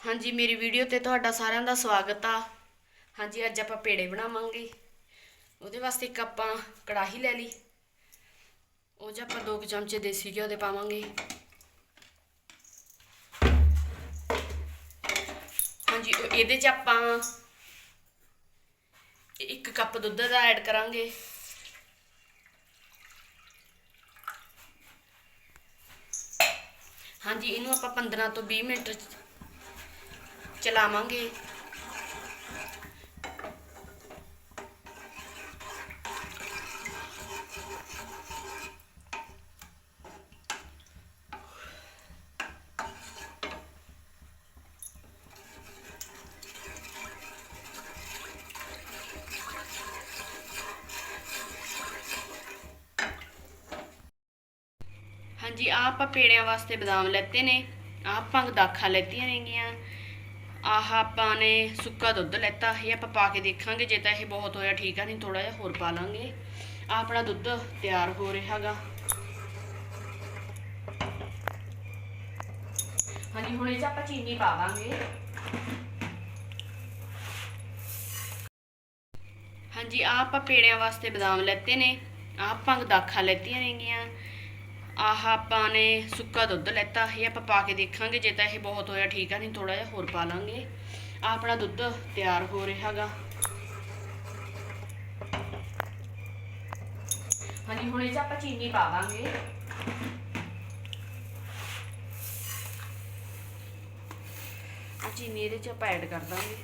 ਹਾਂਜੀ, ਮੇਰੀ ਵੀਡੀਓ ਤੇ ਤੁਹਾਡਾ ਸਾਰਿਆਂ ਦਾ ਸਵਾਗਤ ਆ। ਹਾਂਜੀ, ਅੱਜ ਆਪਾਂ ਪੇੜੇ ਬਣਾਵਾਂਗੇ। ਉਹਦੇ ਵਾਸਤੇ ਇੱਕ ਆਪਾਂ ਕੜਾਹੀ ਲੈ ਲਈ। ਉਹ 'ਚ ਆਪਾਂ ਦੋ ਕੁ ਚਮਚੇ ਦੇਸੀ ਘਿਓ ਦੇ ਪਾਵਾਂਗੇ। ਹਾਂਜੀ ਇਹਦੇ 'ਚ ਆਪਾਂ ਇੱਕ ਕੱਪ ਦੁੱਧ ਦਾ ਐਡ ਕਰਾਂਗੇ। ਹਾਂਜੀ, ਇਹਨੂੰ ਆਪਾਂ 15 ਤੋਂ 20 ਮਿੰਟ ਚਲਾਵਾਂਗੇ। ਹਾਂਜੀ ਆਹ ਆਪਾਂ ਪੇੜਿਆਂ ਵਾਸਤੇ ਬਦਾਮ ਲੈਤੇ ਨੇ। ਆਹ ਆਪਾਂ ਦਾਖਾਂ ਲੈਤੀਆਂ ਨੇਗੀਆਂ। ਆਹ ਆਪਾਂ ਨੇ ਸੁੱਕਾ ਦੁੱਧ ਲੈਤਾ, ਇਹ ਆਪਾਂ ਪਾ ਕੇ ਦੇਖਾਂਗੇ, ਜੇ ਤਾਂ ਇਹ ਬਹੁਤ ਹੋਇਆ ਠੀਕ ਆ, ਨਹੀਂ ਥੋੜਾ ਜਿਹਾ ਹੋਰ ਪਾ ਲਾਂਗੇ। ਆਹ ਆਪਣਾ ਦੁੱਧ ਤਿਆਰ ਹੋ ਰਿਹਾਗਾ ਹਾਂਜੀ, ਹੁਣ ਇਹ 'ਚ ਆਪਾਂ ਚੀਨੀ ਪਾਵਾਂਗੇ ਹਾਂਜੀ, ਆਹ ਆਪਾਂ ਪੇੜਿਆਂ ਵਾਸਤੇ ਬਦਾਮ ਲੈਤੇ ਨੇ। ਆਹ ਆਪਾਂ ਗਦਾਖਾਂ ਲੈਤੀਆਂ ਨੇਗੀਆਂ। ਆਹ ਆਪਾਂ ਨੇ ਸੁੱਕਾ ਦੁੱਧ ਲੈਤਾ, ਇਹ ਆਪਾਂ ਪਾ ਕੇ ਦੇਖਾਂਗੇ, ਜੇ ਤਾਂ ਇਹ ਬਹੁਤ ਹੋਇਆ ਠੀਕ ਆ, ਨਹੀਂ ਥੋੜਾ ਜਿਹਾ ਹੋਰ ਪਾ ਲਾਂਗੇ। ਆਹ ਆਪਣਾ ਦੁੱਧ ਤਿਆਰ ਹੋ ਰਿਹਾਗਾ ਹਾਂਜੀ, ਹੁਣ ਇਹ 'ਚ ਆਪਾਂ ਚੀਨੀ ਪਾ ਦਾਂਗੇ। ਚੀਨੀ ਇਹਦੇ 'ਚ ਆਪਾਂ ਐਡ ਕਰ ਦਾਂਗੇ।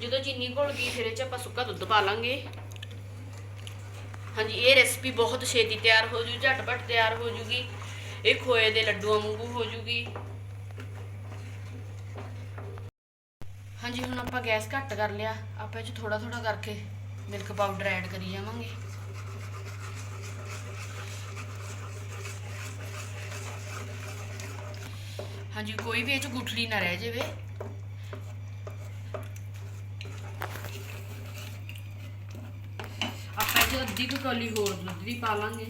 ਜਦੋਂ ਚੀਨੀ ਘੁਲ ਗਈ, ਫਿਰ ਇਹ 'ਚ ਆਪਾਂ ਸੁੱਕਾ ਦੁੱਧ ਪਾ ਲਾਂਗੇ। ਹਾਂਜੀ, ਇਹ ਰੈਸਪੀ ਬਹੁਤ ਛੇਤੀ ਤਿਆਰ ਹੋ ਜੂ, ਝਟਪਟ ਤਿਆਰ ਹੋ ਜੂਗੀ। ਇਹ ਖੋਏ ਦੇ ਲੱਡੂਆਂ ਵਾਂਗੂ ਹੋ ਜੂਗੀ। ਹਾਂਜੀ, ਹੁਣ ਆਪਾਂ ਗੈਸ ਘੱਟ ਕਰ ਲਿਆ। ਆਪਾਂ ਇਹ 'ਚ ਥੋੜਾ ਥੋੜਾ ਕਰਕੇ ਮਿਲਕ ਪਾਊਡਰ ਐਡ ਕਰੀ ਜਾਵਾਂਗੇ। ਹਾਂਜੀ, ਕੋਈ ਵੀ ਇਹ 'ਚ ਗੁਠਲੀ ਨਾ ਰਹਿ ਜਾਵੇ ਆਪਾਂ ਇਹ 'ਚ ਅੱਧੀ ਕੁ ਕੌਲੀ ਹੋਰ ਦੁੱਧ ਦੀ ਪਾ ਲਾਂਗੇ।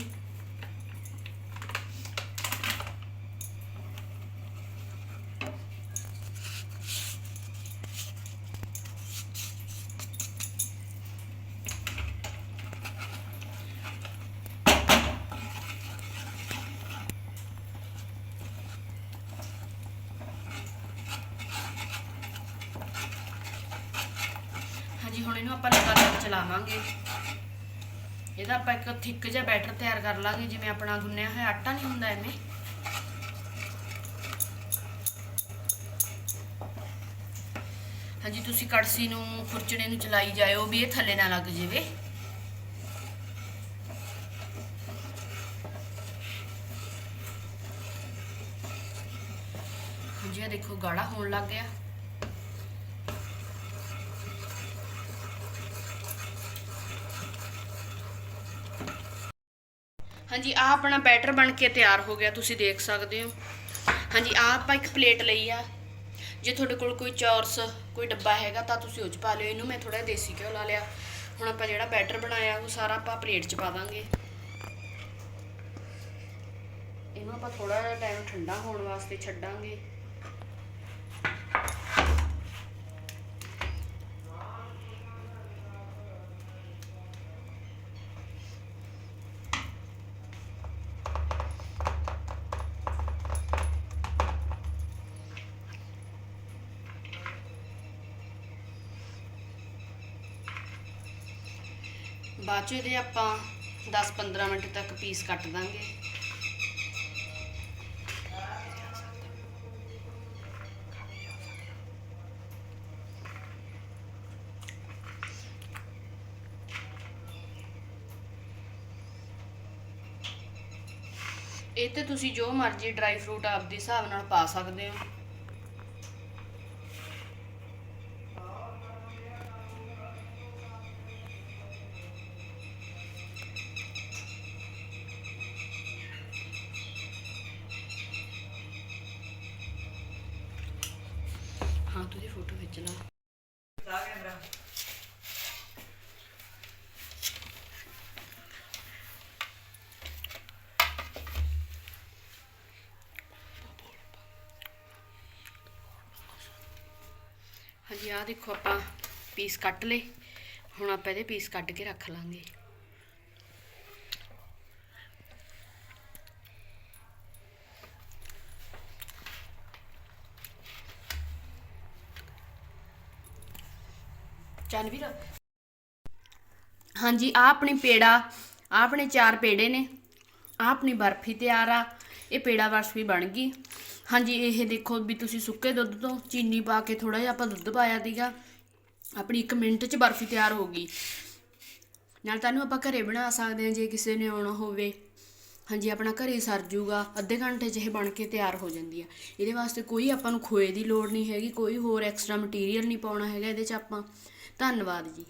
ਹਾਂਜੀ ਹੁਣ ਇਹਨੂੰ ਆਪਾਂ ਲਗਾਤਾਰ ਚਲਾਵਾਂਗੇ। ਇਹਦਾ ਆਪਾਂ ਇੱਕ ਥਿੱਕ ਜਿਹਾ ਬੈਟਰ ਤਿਆਰ ਕਰ ਲਾਂਗੇ, ਜਿਵੇਂ ਆਪਣਾ ਗੁੰਨਿਆ ਹੋਇਆ ਆਟਾ ਨਹੀਂ ਹੁੰਦਾ ਐਵੇਂ। ਹਾਂਜੀ, ਤੁਸੀਂ ਕੜਸੀ ਨੂੰ ਖੁਰਚਣੇ ਨੂੰ ਚਲਾਈ ਜਾਇਓ ਵੀ ਇਹ ਥੱਲੇ ਨਾ ਲੱਗ ਜਾਵੇ। ਹਾਂਜੀ, ਇਹ ਦੇਖੋ, ਗਾੜਾ ਹੋਣ ਲੱਗ ਗਿਆ। ਹਾਂਜੀ ਆ ਆਪਣਾ ਬੈਟਰ ਬਣ ਕੇ ਤਿਆਰ ਹੋ ਗਿਆ, ਤੁਸੀਂ ਦੇਖ ਸਕਦੇ ਹੋ। ਹਾਂਜੀ ਆ ਆਪਾਂ ਇੱਕ ਪਲੇਟ ਲਈ ਆ। ਜੇ ਤੁਹਾਡੇ ਕੋਲ ਕੋਈ ਚੌਰਸ, ਕੋਈ ਡੱਬਾ ਹੈਗਾ ਤਾਂ ਤੁਸੀਂ ਉਹ ਚ ਪਾ ਲਿਓ। ਇਹਨੂੰ ਮੈਂ ਥੋੜਾ ਦੇਸੀ ਘਿਓ ਲਾ ਲਿਆ। ਹੁਣ ਆਪਾਂ ਜਿਹੜਾ ਬੈਟਰ ਬਣਾਇਆ, ਉਹ ਸਾਰਾ ਆਪਾਂ ਪਲੇਟ ਚ ਪਾ ਦਾਂਗੇ। ਇਹਨੂੰ ਆਪਾਂ ਥੋੜਾ ਜਿਹਾ ਟਾਈਮ ਠੰਡਾ ਹੋਣ ਵਾਸਤੇ ਛੱਡਾਂਗੇ। ਬਾਅਦ ਚ ਇਹਦੇ ਆਪਾਂ 10-15 ਮਿੰਟ ਤੱਕ ਪੀਸ ਕੱਟ ਦਾਂਗੇ। ਇਹ ਤੇ ਤੁਸੀਂ ਜੋ ਮਰਜ਼ੀ ਡਰਾਈ ਫਰੂਟ ਆਪਦੇ ਹਿਸਾਬ ਨਾਲ ਪਾ ਸਕਦੇ ਹੋ। ਹਾਂ ਤੁਸੀਂ ਫੋਟੋ ਖਿੱਚਣਾ ਲਾ। ਹਾਂਜੀ, ਆਹ ਦੇਖੋ ਆਪਾਂ ਪੀਸ ਕੱਟ ਲਏ। ਹੁਣ ਆਪਾਂ ਇਹਦੇ ਪੀਸ ਕੱਢ ਕੇ ਰੱਖ ਲਾਂਗੇ। ਚੰਨਵੀਰ ਹਾਂਜੀ ਆ ਆਪਣੇ ਪੇੜਾ ਆ ਆਪਣੇ ਚਾਰ ਪੇੜੇ ਨੇ। ਆ ਆਪਣੀ ਬਰਫੀ ਤਿਆਰ ਆ। ਇਹ ਪੇੜਾ ਬਰਫੀ ਬਣ ਗਈ। ਹਾਂਜੀ, ਇਹ ਦੇਖੋ ਵੀ ਤੁਸੀਂ ਸੁੱਕੇ ਦੁੱਧ ਤੋਂ ਚੀਨੀ ਪਾ ਕੇ ਥੋੜਾ ਜਿਹਾ ਆਪਾਂ ਦੁੱਧ ਪਾਇਆ ਸੀਗਾ। ਆਪਣੀ 1 ਮਿੰਟ 'ਚ ਬਰਫੀ ਤਿਆਰ ਹੋ ਗਈ। ਨਾਲ ਤੁਹਾਨੂੰ ਆਪਾਂ ਘਰੇ ਬਣਾ ਸਕਦੇ ਹਾਂ, ਜੇ ਕਿਸੇ ਨੇ ਆਉਣਾ ਹੋਵੇ। ਹਾਂਜੀ, ਆਪਣਾ ਘਰੇ ਸਰ ਜੂਗਾ, ਅੱਧੇ ਘੰਟੇ 'ਚ ਇਹ ਬਣ ਕੇ ਤਿਆਰ ਹੋ ਜਾਂਦੀ ਆ। ਇਹਦੇ ਵਾਸਤੇ ਕੋਈ ਆਪਾਂ ਨੂੰ ਖੋਏ ਦੀ ਲੋੜ ਨਹੀਂ ਹੈਗੀ, ਕੋਈ ਹੋਰ ਐਕਸਟਰਾ ਮਟੀਰੀਅਲ ਨਹੀਂ ਪਾਉਣਾ ਹੈਗਾ ਇਹਦੇ 'ਚ ਆਪਾਂ। ਧੰਨਵਾਦ ਜੀ।